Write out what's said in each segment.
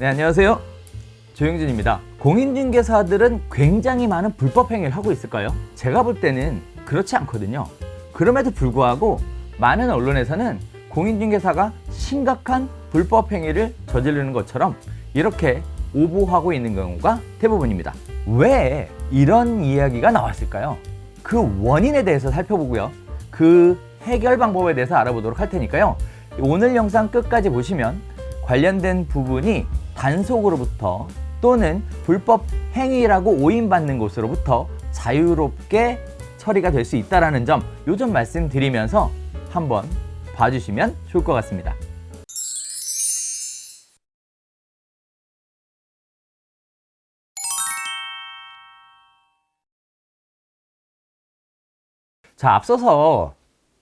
네, 안녕하세요. 조영진입니다. 공인중개사들은 굉장히 많은 불법 행위를 하고 있을까요? 제가 볼 때는 그렇지 않거든요. 그럼에도 불구하고 많은 언론에서는 공인중개사가 심각한 불법 행위를 저지르는 것처럼 이렇게 오보하고 있는 경우가 대부분입니다. 왜 이런 이야기가 나왔을까요? 그 원인에 대해서 살펴보고요. 그 해결 방법에 대해서 알아보도록 할 테니까요. 오늘 영상 끝까지 보시면 관련된 부분이 단속으로부터 또는 불법 행위라고 오인받는 곳으로부터 자유롭게 처리가 될 수 있다는 점, 요점 말씀드리면서 한번 봐주시면 좋을 것 같습니다. 자, 앞서서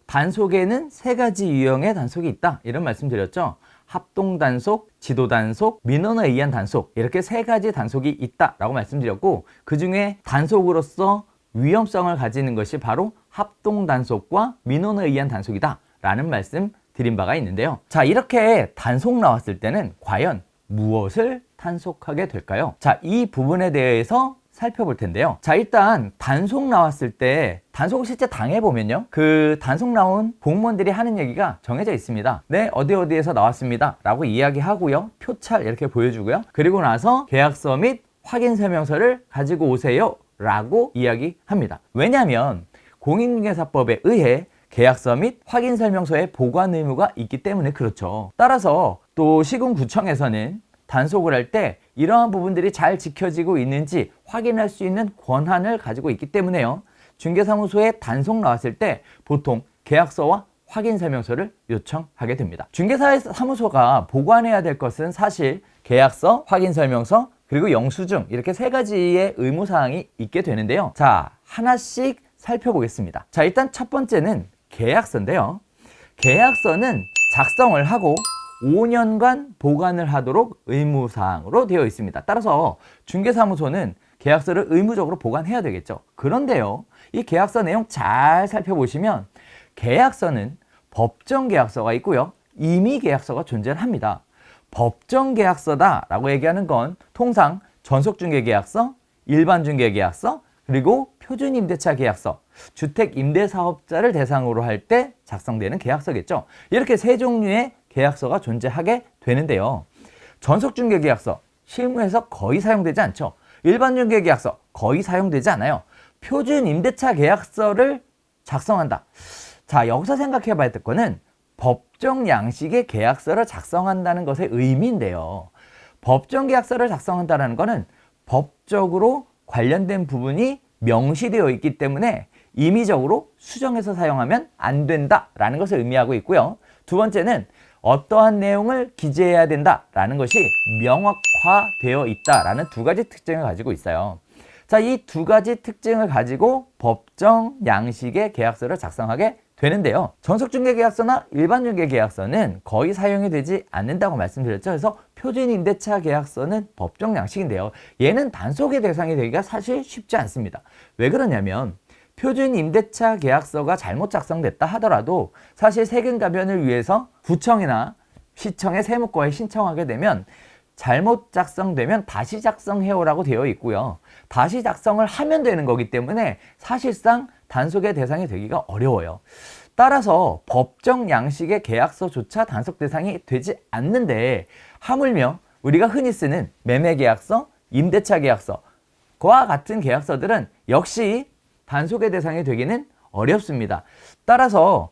단속에는 세 가지 유형의 단속이 있다. 이런 말씀 드렸죠. 합동 단속, 지도 단속, 민원에 의한 단속. 이렇게 세 가지 단속이 있다라고 말씀드렸고, 그 중에 단속으로서 위험성을 가지는 것이 바로 합동 단속과 민원에 의한 단속이다. 라는 말씀 드린 바가 있는데요. 자, 이렇게 단속 나왔을 때는 과연 무엇을 단속하게 될까요? 자, 이 부분에 대해서 살펴볼 텐데요. 자, 일단 단속 나왔을 때 단속을 실제 당해보면요. 그 단속 나온 공무원들이 하는 얘기가 정해져 있습니다. 네, 어디 어디에서 나왔습니다. 라고 이야기하고요. 표찰 이렇게 보여주고요. 그리고 나서 계약서 및 확인 설명서를 가지고 오세요. 라고 이야기합니다. 왜냐하면 공인중개사법에 의해 계약서 및 확인 설명서의 보관 의무가 있기 때문에 그렇죠. 따라서 또 시군구청에서는 단속을 할 때 이러한 부분들이 잘 지켜지고 있는지 확인할 수 있는 권한을 가지고 있기 때문에요. 중개사무소에 단속 나왔을 때 보통 계약서와 확인 설명서를 요청하게 됩니다. 중개사무소가 보관해야 될 것은 사실 계약서, 확인 설명서, 그리고 영수증 이렇게 세 가지의 의무 사항이 있게 되는데요. 자, 하나씩 살펴보겠습니다. 자, 일단 첫 번째는 계약서인데요. 계약서는 작성을 하고 5년간 보관을 하도록 의무사항으로 되어 있습니다. 따라서 중개사무소는 계약서를 의무적으로 보관해야 되겠죠. 그런데요, 이 계약서 내용 잘 살펴보시면 계약서는 법정 계약서가 있고요. 임의 계약서가 존재를 합니다. 법정 계약서다라고 얘기하는 건 통상 전속중개 계약서, 일반 중개 계약서, 그리고 표준 임대차 계약서, 주택 임대 사업자를 대상으로 할 때 작성되는 계약서겠죠. 이렇게 세 종류의 계약서가 존재하게 되는데요. 전속중개 계약서 실무에서 거의 사용되지 않죠. 일반 중개 계약서 거의 사용되지 않아요. 표준 임대차 계약서를 작성한다. 자, 여기서 생각해 봐야 될 거는 법정 양식의 계약서를 작성한다는 것의 의미인데요. 법정 계약서를 작성한다는 것은 법적으로 관련된 부분이 명시되어 있기 때문에 임의적으로 수정해서 사용하면 안 된다라는 것을 의미하고 있고요. 두 번째는 어떠한 내용을 기재해야 된다라는 것이 명확화되어 있다라는 두 가지 특징을 가지고 있어요. 자, 이 두 가지 특징을 가지고 법정 양식의 계약서를 작성하게 되는데요. 전속중개계약서나 일반중개계약서는 거의 사용이 되지 않는다고 말씀드렸죠. 그래서 표준임대차 계약서는 법정 양식인데요. 얘는 단속의 대상이 되기가 사실 쉽지 않습니다. 왜 그러냐면 표준 임대차 계약서가 잘못 작성됐다 하더라도 사실 세금 가변을 위해서 구청이나 시청에 세무과에 신청하게 되면 잘못 작성되면 다시 작성해오라고 되어 있고요. 다시 작성을 하면 되는 거기 때문에 사실상 단속의 대상이 되기가 어려워요. 따라서 법정 양식의 계약서조차 단속 대상이 되지 않는데 하물며 우리가 흔히 쓰는 매매 계약서, 임대차 계약서, 그와 같은 계약서들은 역시 단속의 대상이 되기는 어렵습니다. 따라서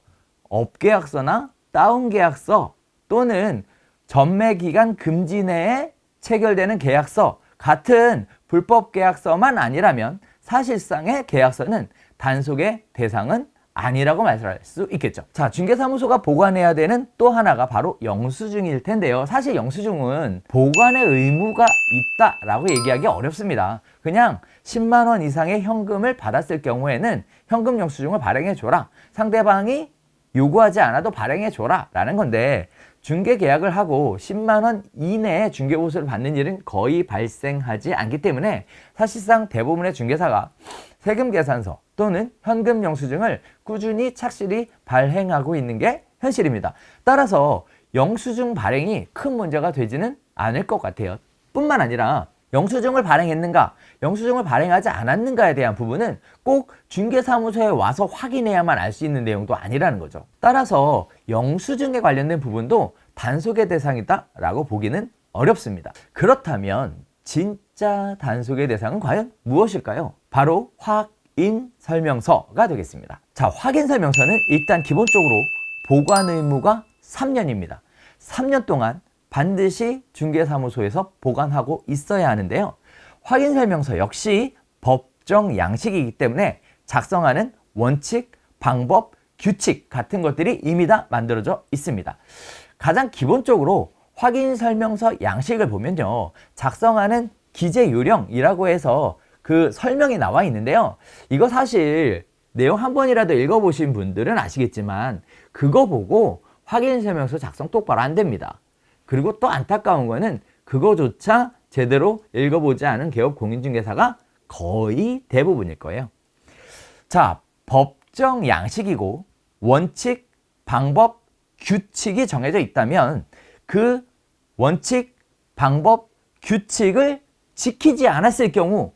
업계약서나 다운계약서 또는 전매기간 금지 내에 체결되는 계약서 같은 불법 계약서만 아니라면 사실상의 계약서는 단속의 대상은 아니라고 말할 수 있겠죠. 자, 중개사무소가 보관해야 되는 또 하나가 바로 영수증일 텐데요. 사실 영수증은 보관의 의무가 있다라고 얘기하기 어렵습니다. 그냥 10만 원 이상의 현금을 받았을 경우에는 현금 영수증을 발행해 줘라. 상대방이 요구하지 않아도 발행해 줘라 라는 건데 중개 계약을 하고 10만 원 이내에 중개 보수를 받는 일은 거의 발생하지 않기 때문에 사실상 대부분의 중개사가 세금 계산서 또는 현금 영수증을 꾸준히 착실히 발행하고 있는 게 현실입니다. 따라서 영수증 발행이 큰 문제가 되지는 않을 것 같아요. 뿐만 아니라 영수증을 발행했는가, 영수증을 발행하지 않았는가에 대한 부분은 꼭 중개사무소에 와서 확인해야만 알 수 있는 내용도 아니라는 거죠. 따라서 영수증에 관련된 부분도 단속의 대상이다라고 보기는 어렵습니다. 그렇다면 진짜 단속의 대상은 과연 무엇일까요? 바로 확인 설명서가 되겠습니다. 자, 확인 설명서는 일단 기본적으로 보관 의무가 3년입니다. 3년 동안 반드시 중개사무소에서 보관하고 있어야 하는데요. 확인 설명서 역시 법정 양식이기 때문에 작성하는 원칙, 방법, 규칙 같은 것들이 이미 다 만들어져 있습니다. 가장 기본적으로 확인 설명서 양식을 보면요. 작성하는 기재 요령이라고 해서 그 설명이 나와 있는데요. 이거 사실 내용 한 번이라도 읽어보신 분들은 아시겠지만 그거 보고 확인 설명서 작성 똑바로 안 됩니다. 그리고 또 안타까운 거는 그거조차 제대로 읽어보지 않은 개업 공인중개사가 거의 대부분일 거예요. 자, 법정 양식이고 원칙, 방법, 규칙이 정해져 있다면 그 원칙, 방법, 규칙을 지키지 않았을 경우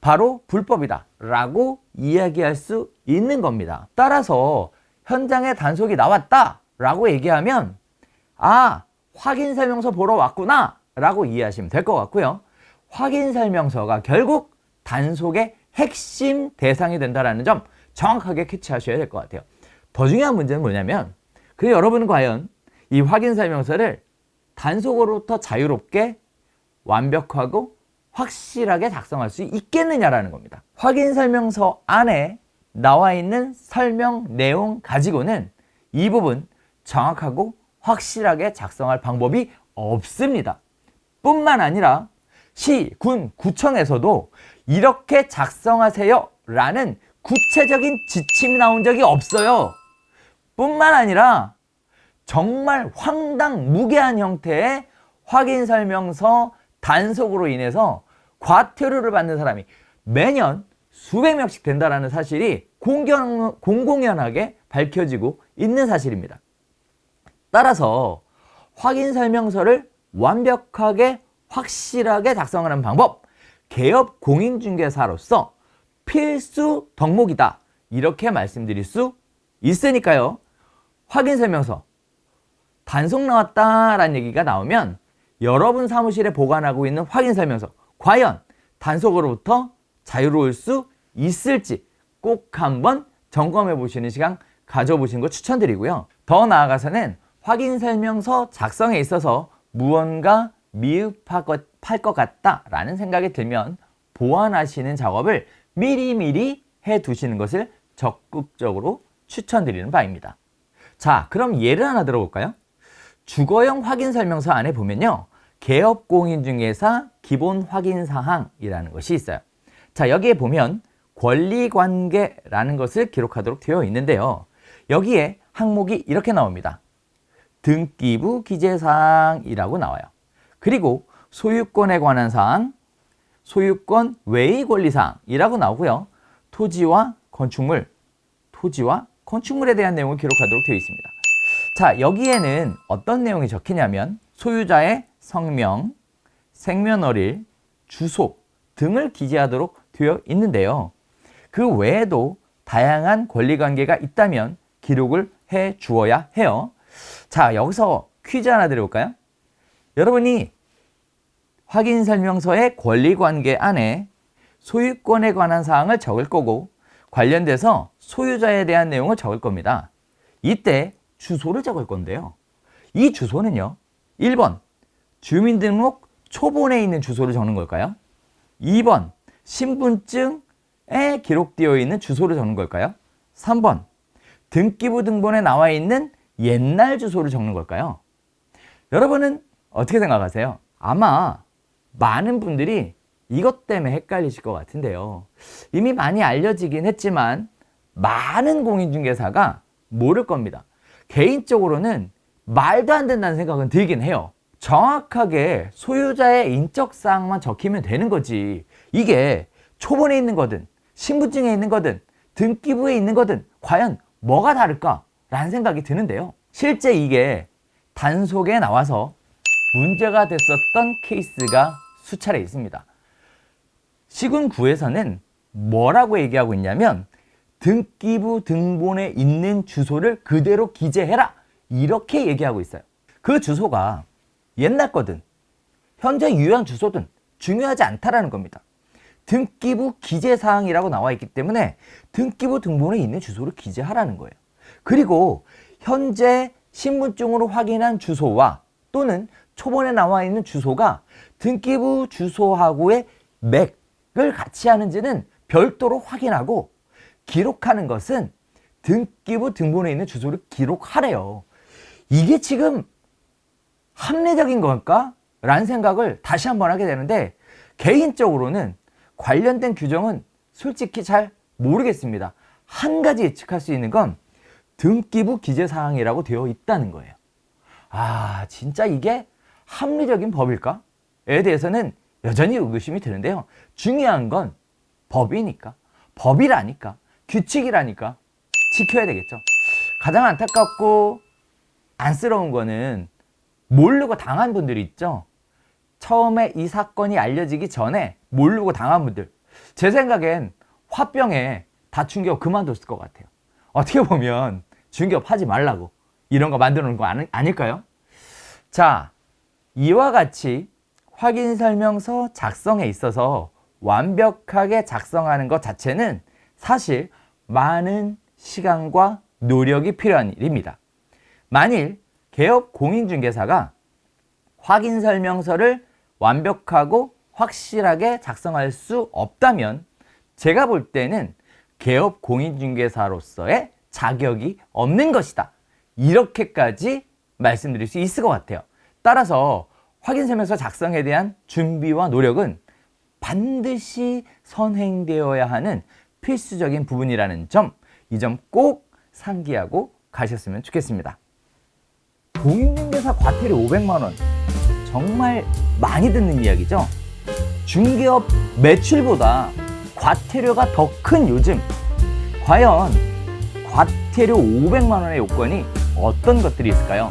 바로 불법이다 라고 이야기할 수 있는 겁니다. 따라서 현장에 단속이 나왔다 라고 얘기하면 아 확인 설명서 보러 왔구나 라고 이해하시면 될 것 같고요. 확인 설명서가 결국 단속의 핵심 대상이 된다는 점 정확하게 캐치하셔야 될 것 같아요. 더 중요한 문제는 뭐냐면 그 여러분은 과연 이 확인 설명서를 단속으로부터 자유롭게 완벽하고 확실하게 작성할 수 있겠느냐라는 겁니다. 확인 설명서 안에 나와 있는 설명 내용 가지고는 이 부분 정확하고 확실하게 작성할 방법이 없습니다. 뿐만 아니라 시, 군, 구청에서도 이렇게 작성하세요 라는 구체적인 지침이 나온 적이 없어요. 뿐만 아니라 정말 황당무계한 형태의 확인 설명서 단속으로 인해서 과태료를 받는 사람이 매년 수백 명씩 된다는 사실이 공공연하게 밝혀지고 있는 사실입니다. 따라서 확인 설명서를 완벽하게 확실하게 작성하는 방법, 개업 공인중개사로서 필수 덕목이다. 이렇게 말씀드릴 수 있으니까요. 확인 설명서 단속 나왔다라는 얘기가 나오면 여러분 사무실에 보관하고 있는 확인 설명서 과연 단속으로부터 자유로울 수 있을지 꼭 한번 점검해 보시는 시간 가져보시는 거 추천드리고요. 더 나아가서는 확인 설명서 작성에 있어서 무언가 미흡할 것, 것 같다라는 생각이 들면 보완하시는 작업을 미리미리 해 두시는 것을 적극적으로 추천드리는 바입니다. 자, 그럼 예를 하나 들어볼까요? 주거용 확인 설명서 안에 보면요. 개업공인중개사 기본 확인 사항이라는 것이 있어요. 자, 여기에 보면 권리관계라는 것을 기록하도록 되어 있는데요. 여기에 항목이 이렇게 나옵니다. 등기부 기재사항이라고 나와요. 그리고 소유권에 관한 사항, 소유권 외의 권리사항이라고 나오고요. 토지와 건축물, 토지와 건축물에 대한 내용을 기록하도록 되어 있습니다. 자, 여기에는 어떤 내용이 적히냐면 소유자의 성명, 생년월일, 주소 등을 기재하도록 되어 있는데요. 그 외에도 다양한 권리관계가 있다면 기록을 해 주어야 해요. 자, 여기서 퀴즈 하나 드려볼까요? 여러분이 확인 설명서의 권리 관계 안에 소유권에 관한 사항을 적을 거고 관련돼서 소유자에 대한 내용을 적을 겁니다. 이때 주소를 적을 건데요. 이 주소는요. 1번 주민등록 초본에 있는 주소를 적는 걸까요? 2번 신분증에 기록되어 있는 주소를 적는 걸까요? 3번 등기부 등본에 나와 있는 옛날 주소를 적는 걸까요? 여러분은 어떻게 생각하세요? 아마 많은 분들이 이것 때문에 헷갈리실 것 같은데요. 이미 많이 알려지긴 했지만 많은 공인중개사가 모를 겁니다. 개인적으로는 말도 안 된다는 생각은 들긴 해요. 정확하게 소유자의 인적사항만 적히면 되는 거지. 이게 초본에 있는 거든, 신분증에 있는 거든, 등기부에 있는 거든, 과연 뭐가 다를까? 라는 생각이 드는데요. 실제 이게 단속에 나와서 문제가 됐었던 케이스가 수차례 있습니다. 시군9에서는 뭐라고 얘기하고 있냐면 등기부 등본에 있는 주소를 그대로 기재해라 이렇게 얘기하고 있어요. 그 주소가 옛날 거든 현재 유효한 주소든 중요하지 않다라는 겁니다. 등기부 기재 사항이라고 나와 있기 때문에 등기부 등본에 있는 주소를 기재하라는 거예요. 그리고 현재 신분증으로 확인한 주소와 또는 초본에 나와 있는 주소가 등기부 주소하고의 맥을 같이 하는지는 별도로 확인하고 기록하는 것은 등기부 등본에 있는 주소를 기록하래요. 이게 지금 합리적인 걸까? 라는 생각을 다시 한번 하게 되는데 개인적으로는 관련된 규정은 솔직히 잘 모르겠습니다. 한 가지 예측할 수 있는 건 등기부 기재 사항이라고 되어 있다는 거예요. 아, 진짜 이게 합리적인 법일까? 에 대해서는 여전히 의구심이 드는데요. 중요한 건 법이니까, 법이라니까, 규칙이라니까 지켜야 되겠죠. 가장 안타깝고 안쓰러운 거는 모르고 당한 분들이 있죠. 처음에 이 사건이 알려지기 전에 모르고 당한 분들. 제 생각엔 화병에 다춘 기업 그만뒀을 것 같아요. 어떻게 보면 중기업 하지 말라고 이런 거 만들어 놓은 거 아니, 아닐까요? 자, 이와 같이 확인 설명서 작성에 있어서 완벽하게 작성하는 것 자체는 사실 많은 시간과 노력이 필요한 일입니다. 만일 개업 공인중개사가 확인 설명서를 완벽하고 확실하게 작성할 수 없다면 제가 볼 때는 개업 공인중개사로서의 자격이 없는 것이다. 이렇게까지 말씀드릴 수 있을 것 같아요. 따라서 확인 설명서 작성에 대한 준비와 노력은 반드시 선행되어야 하는 필수적인 부분이라는 점, 이 점 꼭 상기하고 가셨으면 좋겠습니다. 공인중개사 과태료 500만 원 정말 많이 듣는 이야기죠. 중개업 매출보다 과태료가 더 큰 요즘 과연 과태료 500만 원의 요건이 어떤 것들이 있을까요?